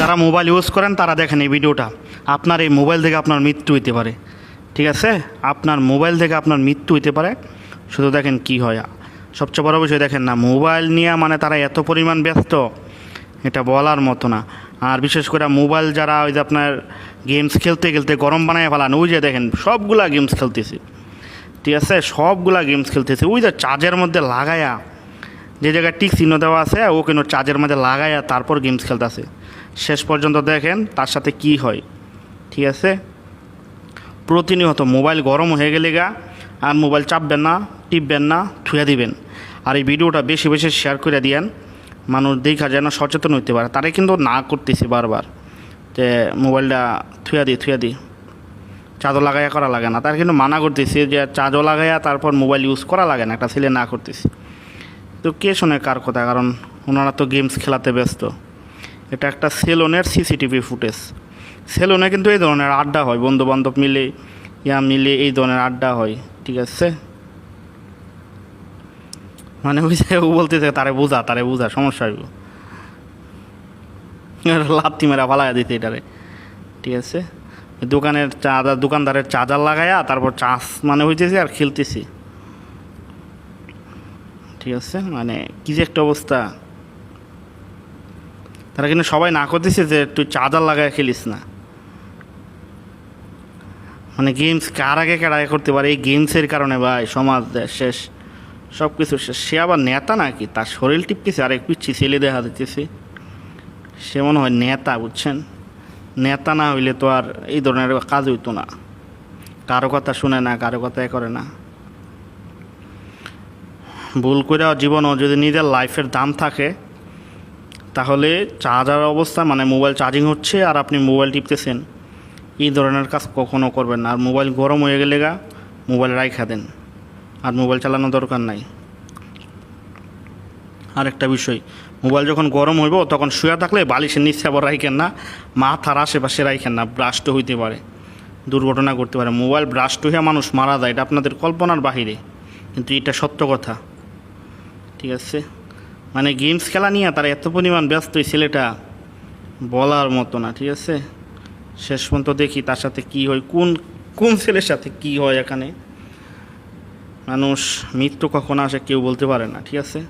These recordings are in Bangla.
যারা মোবাইল ইউজ করেন, তারা দেখেন এই ভিডিওটা। আপনার এই মোবাইল থেকে আপনার মৃত্যু হইতে পারে। ঠিক আছে? আপনার মোবাইল থেকে আপনার মৃত্যু হইতে পারে। শুধু দেখেন কি হয়। সবচেয়ে বড় বিষয় দেখেন না, মোবাইল নিয়ে মানে তারা এত পরিমাণ ব্যস্ত, এটা বলার মতো না। আর বিশেষ করে মোবাইল যারা ওই যে আপনার গেমস খেলতে খেলতে গরম বানায় ফেলান, ওই যে দেখেন সবগুলা গেমস খেলতেছে। ঠিক আছে? সবগুলা গেমস খেলতেছে। ওই যে চার্জের মধ্যে লাগায়া যে জায়গায় টিক চিহ্ন দেওয়া আছে, ও কিন্তু চার্জের মধ্যে লাগায়া তারপর গেমস খেলতেছে। শেষ পর্যন্ত দেখেন তার সাথে কি হয়, ঠিক আছে? প্রতিনিয়ত মোবাইল গরম হয়ে গেলে গা, আর মোবাইল চাপবেন না, টিপবেন না, থুয়া দিবেন। আর এই ভিডিওটা বেশি বেশি শেয়ার করে দিয়েন, মানুষ দেখা যেন সচেতন হইতে পারে। তারে কিন্তু না করতেছি বারবার যে মোবাইলটা থুয়া দিই থুয়া দিই চাঁদও লাগাইয়া করা লাগে না। তার কিন্তু মানা করতেছি যে চাঁদও লাগাইয়া তারপর মোবাইল ইউজ করা লাগে না, একটা ছেলে না করতেছি। তো কে শোনে কার কথা? কারণ ওনারা তো গেমস খেলাতে ব্যস্ত। এটা একটা সেলুনের সিসিটিভি ফুটেজ। সেলুনে কিন্তু এই ধরনের আড্ডা হয় বন্ধু বান্ধব মিলে, ইয়া মিলে এই ধরনের আড্ডা হয়, ঠিক আছে? মানে ওই যে ও বলতেছে, তারে বোঝা তারে বোঝা, সমস্যা হইব। লাত্তি মেরা ফালাইয়া দিতে এটারে, ঠিক আছে? দোকানের চাঁদা দোকানদারের চার্জার লাগাইয়া তারপর চাষ মানে হইতেছে আর খেলতেছি। ঠিক আছে? মানে কি যে একটা অবস্থা। তারা কিন্তু সবাই না করতেছে যে তুই চার্জার লাগায় খেলিস না। মানে গেমস কার আগে কার করতে পারে? এই গেমসের কারণে ভাই, সমাজ শেষ সব কিছু শেষ। সে আবার নেতা নাকি? তার শরীর টিপতেছে আর এক পিচ্ছি ছেলে দেখা দিতেছে। সে মনে হয় নেতা, বুঝছেন? নেতা না হইলে তো আর এই ধরনের কাজ হইতো না। কারও কথা শুনে না, কারও কথা এ করে না। ভুল করে জীবনও যদি নিজের লাইফের দাম থাকে, তাহলে চার্জার অবস্থা মানে মোবাইল চার্জিং হচ্ছে আর আপনি মোবাইল টিপতেছেন, এই ধরনের কাজ কখনও করবেন না। আর মোবাইল গরম হয়ে গেলে গা মোবাইল রাইখা দেন। আর মোবাইল চালানোর দরকার নাই। আরেকটা বিষয় মোবাইল যখন গরম হইব, তখন শুয়ে থাকলে বালিশের নিচে আবার রাইখেন না, মাথার আশেপাশে রাইখেন না ব্রাস্ট হইতে পারে। দুর্ঘটনা করতে পারে। মোবাইল ব্রাস্ট হয়ে মানুষ মারা যায়, এটা আপনাদের কল্পনার বাহিরে। কিন্তু এটা সত্য কথা। ঠিক আছে? মানে গেমস খেলা নিয়ে তারা এত পরিমাণ ব্যস্ত এই ছেলেটা বলার মতো না, ঠিক আছে? শেষ পর্যন্ত দেখি তার সাথে কি হয়, কোন কোন ছেলের সাথে কি হয় এখানে? মানুষ মৃত্যু কখন আসে কেউ বলতে পারে না, ঠিক আছে?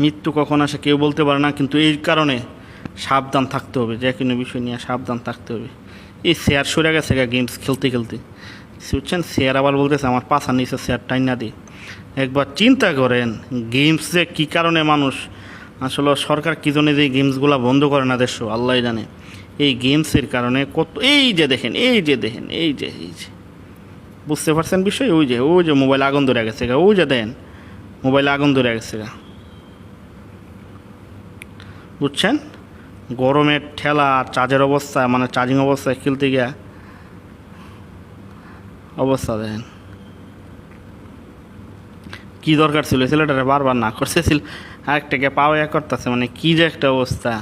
মৃত্যু কখন আসে কেউ বলতে পারে না, কিন্তু এই কারণে সাবধান থাকতে হবে, যে কোনো বিষয় নিয়ে সাবধান থাকতে হবে। এই শেয়ার সরে গেছে গেমস খেলতে খেলতে। বুঝছেন? শেয়ার আবার বলতেছে, আমার পাশার নিচে শেয়ার টাইনা দিই একবার চিন্তা করেন গেমস যে কী কারণে মানুষ, আসলে সরকার কী জন্য যে গেমসগুলো বন্ধ করে না দেশ? আল্লাহ জানে। এই গেমসের কারণে কত, এই যে দেখেন, এই যে দেখেন, এই যে এই যে। বুঝতে পারছেন বিষয়? ওই যে ওই যে মোবাইল আগুন ধরে গেছে গা। ওই যে দেন মোবাইল আগুন ধরে গেছে গা। বুঝছেন? গরমের ঠেলা চার্জের অবস্থা মানে চার্জিং অবস্থায় খেলতে গিয়া অবস্থা দেখেন। কি দরকার ছিল? ছেলেটারে বারবার না করতেছিল আরেকটাকে পাওয়া করতেছে মানে কি যে একটা অবস্থা।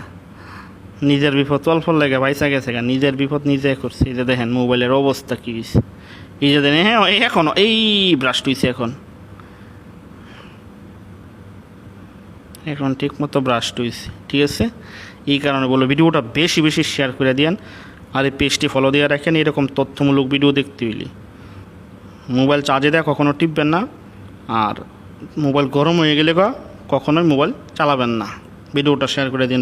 নিজের বিপদ অল্প লেগে পয়সা গেছে গা। নিজের বিপদ নিজে করছে। এই যে দেখেন মোবাইলের অবস্থা কী হয়েছে এই যে দেখেন হ্যাঁ এখনও, এই ব্রাশ হয়েছে এখন। এখন ঠিক মতো ব্রাশ হয়েছে ঠিক আছে? এই কারণে বলো ভিডিওটা বেশি বেশি শেয়ার করে দিয়েন। আর এই পেজটি ফলো দিয়ে রাখেন, এরকম তথ্যমূলক ভিডিও দেখতে হইলে। মোবাইল চার্জে দেয় কখনো টিপবেন না। আর মোবাইল গরম হয়ে গেলে কখনোই মোবাইল চালাবেন না। ভিডিওটা শেয়ার করে দিন।